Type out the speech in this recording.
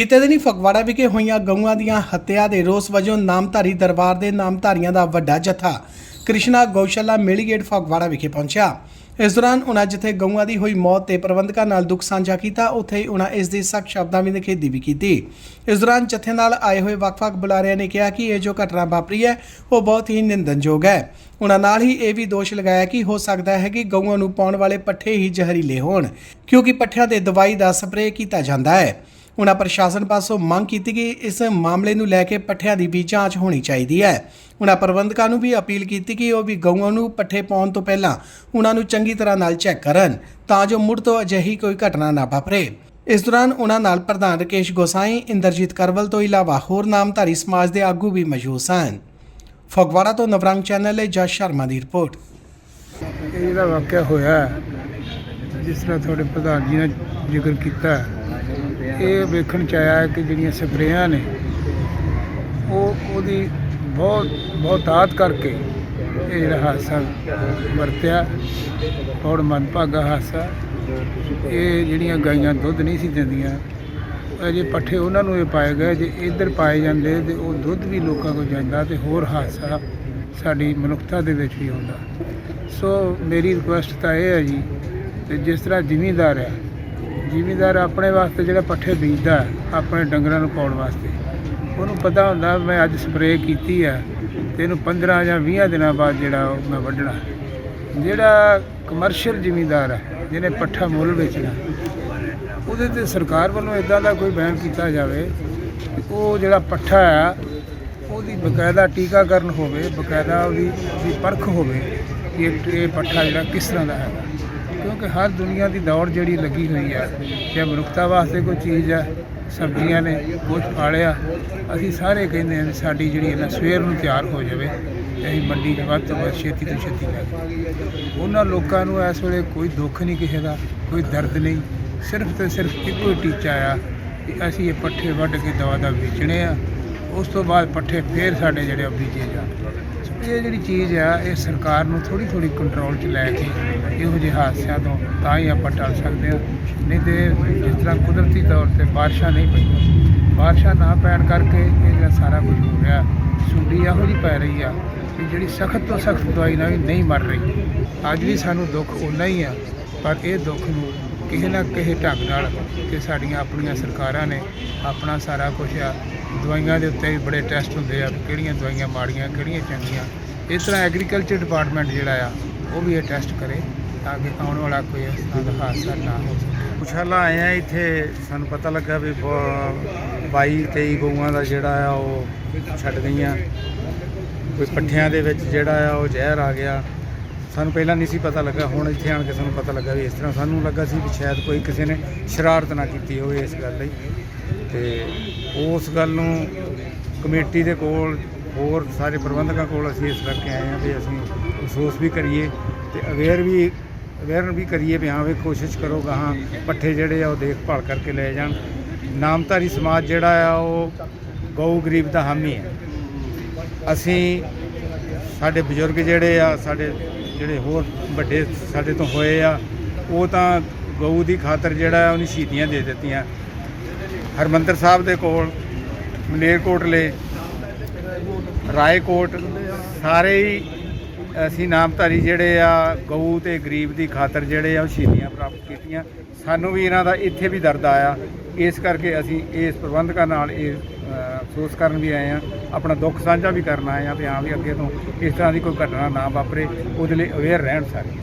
ਬੀਤੇ ਦਿਨੀ ਫਗਵਾੜਾ ਵਿਖੇ ਹੋਈਆਂ ਗਊਆਂ ਦੀਆਂ ਹੱਤਿਆ ਦੇ ਰੋਸ ਵਜੋਂ ਨਾਮਧਾਰੀ ਦਰਬਾਰ ਦੇ ਨਾਮਧਾਰੀਆਂ ਦਾ ਵੱਡਾ ਜਥਾ ਕ੍ਰਿਸ਼ਨਾ ਗਊਸ਼ਾਲਾ ਮੇਲੀਗੇਟ ਫਗਵਾੜਾ ਵਿਖੇ ਪਹੁੰਚਿਆ। ਇਸ ਦੌਰਾਨ ਉਨ੍ਹਾਂ ਜਿੱਥੇ ਗਊਆਂ ਦੀ ਹੋਈ ਮੌਤ ਤੇ ਪ੍ਰਬੰਧਕਾਂ ਨਾਲ ਦੁੱਖ ਸਾਂਝਾ ਕੀਤਾ, ਉੱਥੇ ਹੀ ਉਨ੍ਹਾਂ ਇਸ ਦੀ ਸਖਤ ਸ਼ਬਦਾਂ ਵਿੱਚ ਨਿਖੇਧੀ ਵੀ ਕੀਤੀ। ਇਸ ਦੌਰਾਨ ਜਥੇ ਨਾਲ ਆਏ ਹੋਏ ਵੱਖ-ਵੱਖ ਬੁਲਾਰਿਆਂ ਨੇ ਕਿਹਾ ਕਿ ਇਹ ਜੋ ਘਟਨਾ ਵਾਪਰੀ ਹੈ, ਉਹ ਬਹੁਤ ਹੀ ਨਿੰਦਨਯੋਗ ਹੈ। ਉਹਨਾਂ ਨਾਲ ਹੀ ਇਹ ਵੀ ਦੋਸ਼ ਲਗਾਇਆ ਕਿ ਹੋ ਸਕਦਾ ਹੈ ਕਿ ਗਊਆਂ ਨੂੰ ਪਾਉਣ ਵਾਲੇ ਪੱਠੇ ਹੀ ਜ਼ਹਿਰੀਲੇ ਹੋਣ, ਕਿਉਂਕਿ ਪੱਠਿਆਂ ਦੇ ਦਵਾਈ ਦਾ ਸਪਰੇਅ ਕੀਤਾ ਜਾਂਦਾ ਹੈ। ਉਨ੍ਹਾਂ ਪ੍ਰਸ਼ਾਸਨ ਪਾਸੋਂ ਮੰਗ ਕੀਤੀ ਕਿ ਇਸ ਮਾਮਲੇ ਨੂੰ ਲੈ ਕੇ ਪੱਠਿਆਂ ਦੀ ਵੀ ਜਾਂਚ ਹੋਣੀ ਚਾਹੀਦੀ ਹੈ। ਉਨ੍ਹਾਂ ਪ੍ਰਬੰਧਕਾਂ ਨੂੰ ਵੀ ਅਪੀਲ ਕੀਤੀ ਕਿ ਉਹ ਵੀ ਗਊਆਂ ਨੂੰ ਪੱਠੇ ਪਾਉਣ ਤੋਂ ਪਹਿਲਾਂ ਉਨ੍ਹਾਂ ਨੂੰ ਚੰਗੀ ਤਰ੍ਹਾਂ ਨਾਲ ਚੈੱਕ ਕਰਨ ਤਾਂ ਜੋ ਮੁੜ ਤੋਂ ਅਜਿਹੀ ਕੋਈ ਘਟਨਾ ਨਾ ਵਾਪਰੇ। ਇਸ ਦੌਰਾਨ ਉਨ੍ਹਾਂ ਨਾਲ ਪ੍ਰਧਾਨ ਰਕੇਸ਼ ਗੋਸਾਈ, ਇੰਦਰਜੀਤ ਕਰਵਲ ਤੋਂ ਇਲਾਵਾ ਹੋਰ ਨਾਮਧਾਰੀ ਸਮਾਜ ਦੇ ਆਗੂ ਵੀ ਮੌਜੂਦ ਸਨ। ਫਗਵਾੜਾ ਤੋਂ ਨਵਰੰਗ ਚੈਨਲ ਲਈ ਜਸ ਸ਼ਰਮਾ ਦੀ ਰਿਪੋਰਟ। ਇਹ ਜਿਹੜਾ ਵਾਕਿਆ ਹੋਇਆ ਜਿਸ ਤਰ੍ਹਾਂ ਤੁਹਾਡੇ ਪ੍ਰਧਾਨ ਜੀ ਨੇ ਜ਼ਿਕਰ ਕੀਤਾ ਇਹ ਵੇਖਣ ਚ ਆਇਆ ਕਿ ਜਿਹੜੀਆਂ ਸਪਰੇਆਂ ਨੇ, ਉਹ ਉਹਦੀ ਬਹੁਤ ਬਹੁਤਾਤ ਕਰਕੇ ਇਹ ਜਿਹੜਾ ਹਾਦਸਾ ਵਰਤਿਆ। ਔਰ ਮਨਭਾਗਾ ਹਾਦਸਾ। ਇਹ ਜਿਹੜੀਆਂ ਗਾਈਆਂ ਦੁੱਧ ਨਹੀਂ ਸੀ ਦਿੰਦੀਆਂ, ਅਜੇ ਪੱਠੇ ਉਹਨਾਂ ਨੂੰ ਇਹ ਪਾਏ ਗਏ, ਜੇ ਇੱਧਰ ਪਾਏ ਜਾਂਦੇ ਤੇ ਉਹ ਦੁੱਧ ਵੀ ਲੋਕਾਂ ਕੋਲ ਜਾਂਦਾ ਤੇ ਹੋਰ ਹਾਦਸਾ ਸਾਡੀ ਮਨੁੱਖਤਾ ਦੇ ਵਿੱਚ ਵੀ ਆਉਂਦਾ। ਸੋ ਮੇਰੀ ਰਿਕੁਐਸਟ ਤਾਂ ਇਹ ਹੈ ਜੀ ਕਿ ਜਿਸ ਤਰ੍ਹਾਂ ਜ਼ਿਮੀਂਦਾਰ ਹੈ ਜ਼ਿਮੀਂਦਾਰ ਆਪਣੇ ਵਾਸਤੇ ਜਿਹੜਾ ਪੱਠੇ ਬੀਜਦਾ ਆਪਣੇ ਡੰਗਰਾਂ ਨੂੰ ਪਾਉਣ ਵਾਸਤੇ। ਉਹਨੂੰ ਪਤਾ ਹੁੰਦਾ ਮੈਂ ਅੱਜ ਸਪਰੇਅ ਕੀਤੀ ਹੈ ਤੇ ਇਹਨੂੰ 15 ਜਾਂ 20 ਦਿਨਾਂ ਬਾਅਦ ਜਿਹੜਾ ਉਹ ਮੈਂ ਵੱਢਣਾ। ਜਿਹੜਾ ਕਮਰਸ਼ੀਅਲ ਜ਼ਿਮੀਂਦਾਰ ਆ ਜਿਹਨੇ ਪੱਠਾ ਮੁੱਲ ਵੇਚਣਾ, ਉਹਦੇ ਤੇ ਸਰਕਾਰ ਵੱਲੋਂ ਇਦਾਂ ਦਾ ਕੋਈ ਬੈਨ ਕੀਤਾ ਜਾਵੇ ਉਹ ਜਿਹੜਾ ਪੱਠਾ ਆ ਉਹਦੀ ਬਕਾਇਦਾ ਟੀਕਾਕਰਨ ਹੋਵੇ, ਬਕਾਇਦਾ ਉਹਦੀ ਦੀ ਪਰਖ ਹੋਵੇ ਕਿ ਇਹ- ਪੱਠਾ ਜਿਹੜਾ ਕਿਸ ਤਰ੍ਹਾਂ ਦਾ ਹੈ ਕਿਉਂਕਿ ਹਰ ਦੁਨੀਆ ਦੀ ਦੌੜ ਜਿਹੜੀ ਲੱਗੀ ਹੋਈ ਆ ਜੇ ਮਨੁੱਖਤਾ ਵਾਸਤੇ ਕੋਈ ਚੀਜ਼ ਹੈ, ਸਬਜ਼ੀਆਂ ਨੇ ਕੁਝ ਫਾਲਿਆ ਅਸੀਂ ਸਾਰੇ ਕਹਿੰਦੇ ਹਾਂ ਵੀ ਸਾਡੀ ਜਿਹੜੀ ਹੈ ਨਾ ਸਵੇਰ ਨੂੰ ਤਿਆਰ ਹੋ ਜਾਵੇ, ਤੇ ਅਸੀਂ ਮੰਡੀ 'ਚ ਵੱਧ ਤੋਂ ਵੱਧ ਛੇਤੀ ਤੋਂ ਛੇਤੀ ਲੈ ਜਾਈਏ ਉਹਨਾਂ ਲੋਕਾਂ ਨੂੰ ਇਸ ਵੇਲੇ ਕੋਈ ਦੁੱਖ ਨਹੀਂ ਕਿਸੇ ਦਾ, ਕੋਈ ਦਰਦ ਨਹੀਂ, ਸਿਰਫ ਤੇ ਸਿਰਫ ਇੱਕੋ ਹੀ ਟੀਚਾ ਆ ਕਿ ਅਸੀਂ ਇਹ ਪੱਠੇ ਵੱਢ ਕੇ ਦਵਾ ਦਾ ਵੇਚਣੇ ਆ, ਉਸ ਤੋਂ ਬਾਅਦ ਪੱਠੇ ਫੇਰ ਸਾਡੇ ਜਿਹੜੇ ਆ ਬੀਜੇ ਜਾਣ। ਇਹ ਜਿਹੜੀ ਚੀਜ਼ ਆ, ਇਹ ਸਰਕਾਰ ਨੂੰ ਥੋੜੀ ਥੋੜੀ ਕੰਟਰੋਲ 'ਚ ਲੈ ਕੇ ਇਹੋ ਜਿਹੇ ਹਾਦਸਿਆਂ ਤੋਂ ਤਾਂ ਹੀ ਆਪਾਂ ਟਲ ਸਕਦੇ ਹਾਂ। ਨਹੀਂ ਤੇ ਜਿਸ ਤਰ੍ਹਾਂ ਕੁਦਰਤੀ ਤੌਰ ਤੇ ਬਾਰਿਸ਼ਾਂ ਨਹੀਂ ਪਈਆਂ, ਬਾਰਿਸ਼ਾਂ ਨਾ ਪੈਣ ਕਰਕੇ ਇਹ ਜਿਹੜਾ ਸਾਰਾ ਕੁਝ ਹੋ ਰਿਹਾ ਸੁੰਡੀ ਇਹੋ ਜਿਹੀ ਪੈ ਰਹੀ ਆ ਕਿ ਜਿਹੜੀ ਸਖਤ ਤੋਂ ਸਖਤ ਦਵਾਈ ਨਾਲ ਵੀ ਨਹੀਂ ਮਰ ਰਹੀ। ਅੱਜ ਵੀ ਸਾਨੂੰ ਦੁੱਖ ਉਨਾ ਹੀ ਆ, ਪਰ ਇਹ ਦੁੱਖ ਨੂੰ ਕਿਸੇ ਨਾ ਕਿਸੇ ਢੰਗ ਨਾਲ ਕਿ ਸਾਡੀਆਂ ਆਪਣੀਆਂ ਸਰਕਾਰਾਂ ਨੇ ਆਪਣਾ ਸਾਰਾ ਕੁਝ ਆ ਦਵਾਈਆਂ ਦੇ ਉੱਤੇ ਵੀ ਬੜੇ ਟੈਸਟ ਹੁੰਦੇ ਆ ਵੀ ਕਿਹੜੀਆਂ ਦਵਾਈਆਂ ਮਾੜੀਆਂ, ਕਿਹੜੀਆਂ ਚੰਗੀਆਂ। ਇਸ ਤਰ੍ਹਾਂ ਐਗਰੀਕਲਚਰ ਡਿਪਾਰਟਮੈਂਟ ਜਿਹੜਾ ਆ, ਉਹ ਵੀ ਇਹ ਟੈਸਟ ਕਰੇ ਤਾਂ ਕਿ ਆਉਣ ਵਾਲਾ ਕੋਈ ਇਸ ਹਾਦਸਾ ਨਾ ਹੋ ਸਕੇ। ਪੁਛਾਲਾ ਆਏ ਆ ਇੱਥੇ, ਸਾਨੂੰ ਪਤਾ ਲੱਗਾ ਵੀ 22 23 ਗਊਆਂ ਦਾ ਜਿਹੜਾ ਆ, ਉਹ ਛੱਡ ਗਈਆਂ। ਕੋਈ ਪੱਠਿਆਂ ਦੇ ਵਿੱਚ ਜਿਹੜਾ ਆ, ਉਹ ਜ਼ਹਿਰ ਆ ਗਿਆ। ਸਾਨੂੰ ਪਹਿਲਾਂ ਨਹੀਂ ਸੀ ਪਤਾ ਲੱਗਾ, ਹੁਣ ਇੱਥੇ ਆਣ ਕੇ ਸਾਨੂੰ ਪਤਾ ਲੱਗਾ ਵੀ ਇਸ ਤਰ੍ਹਾਂ ਸਾਨੂੰ ਲੱਗਾ ਸੀ ਵੀ ਸ਼ਾਇਦ ਕੋਈ ਕਿਸੇ ਨੇ ਸ਼ਰਾਰਤ ਨਾ ਕੀਤੀ ਹੋਵੇ ਇਸ ਗੱਲ ਲਈ। ਤੇ ਉਸ ਗੱਲ ਨੂੰ ਕਮੇਟੀ ਦੇ ਕੋਲ ਹੋਰ ਸਾਰੇ ਪ੍ਰਬੰਧਕਾਂ ਕੋਲ ਅਸੀਂ ਇਸ ਕਰਕੇ ਆਏ ਹਾਂ ਵੀ ਅਸੀਂ ਅਫਸੋਸ ਵੀ ਕਰੀਏ ਤੇ ਅਵੇਅਰ ਵੀ ਅਵੇਅਰ ਵੀ ਕਰੀਏ ਵੀ ਹਾਂ ਵੀ ਕੋਸ਼ਿਸ਼ ਕਰੋ ਗਾਹਾਂ ਪੱਠੇ ਜਿਹੜੇ ਆ ਉਹ ਦੇਖਭਾਲ ਕਰਕੇ ਲੈ ਜਾਣ। ਨਾਮਧਾਰੀ ਸਮਾਜ ਜਿਹੜਾ ਆ ਉਹ ਗਊ ਗਰੀਬ ਦਾ ਹਾਮੀ ਹੈ। ਅਸੀਂ ਸਾਡੇ ਬਜ਼ੁਰਗ ਜਿਹੜੇ ਆ, ਸਾਡੇ ਜਿਹੜੇ ਹੋਰ ਵੱਡੇ ਸਾਡੇ ਤੋਂ ਹੋਏ ਆ, ਉਹ ਤਾਂ ਗਊ ਦੀ ਖਾਤਰ ਜਿਹੜਾ ਉਹਨੇ ਸ਼ਹੀਦੀਆਂ ਦੇ ਦਿੱਤੀਆਂ। ਹਰਮੰਦਰ ਸਾਹਿਬ ਦੇ ਕੋਲ ਮਲੇਰਕੋਟਲੇ ਰਾਏਕੋਟ, ਸਾਰੇ ਹੀ ਅਸੀਂ ਨਾਮਧਾਰੀ ਜਿਹੜੇ ਆ, ਗਊ ਤੇ ਗਰੀਬ ਦੀ ਖਾਤਰ ਜਿਹੜੇ ਆ, ਉਹ ਸ਼ਹੀਦੀਆਂ ਪ੍ਰਾਪਤ ਕੀਤੀਆਂ। ਸਾਨੂੰ ਵੀ ਇਹਨਾਂ ਦਾ ਇੱਥੇ ਵੀ ਦਰਦ ਆਇਆ। ਇਸ ਕਰਕੇ ਅਸੀਂ ਇਸ ਪ੍ਰਬੰਧਕਾਂ ਨਾਲ ਇਹ ਅਫਸੋਸ ਕਰਨ ਵੀ ਆਏ ਆ ਆਪਣਾ ਦੁੱਖ ਸਾਂਝਾ ਵੀ ਕਰਨ ਆਏ ਆ ਵੀ ਹਾਂ ਵੀ ਅੱਗੇ ਤੋਂ ਇਸ ਤਰ੍ਹਾਂ ਦੀ ਕੋਈ ਘਟਨਾ ਨਾ ਵਾਪਰੇ। ਉਹਦੇ ਲਈ ਅਵੇਅਰ ਰਹਿਣ ਸਾਰੇ।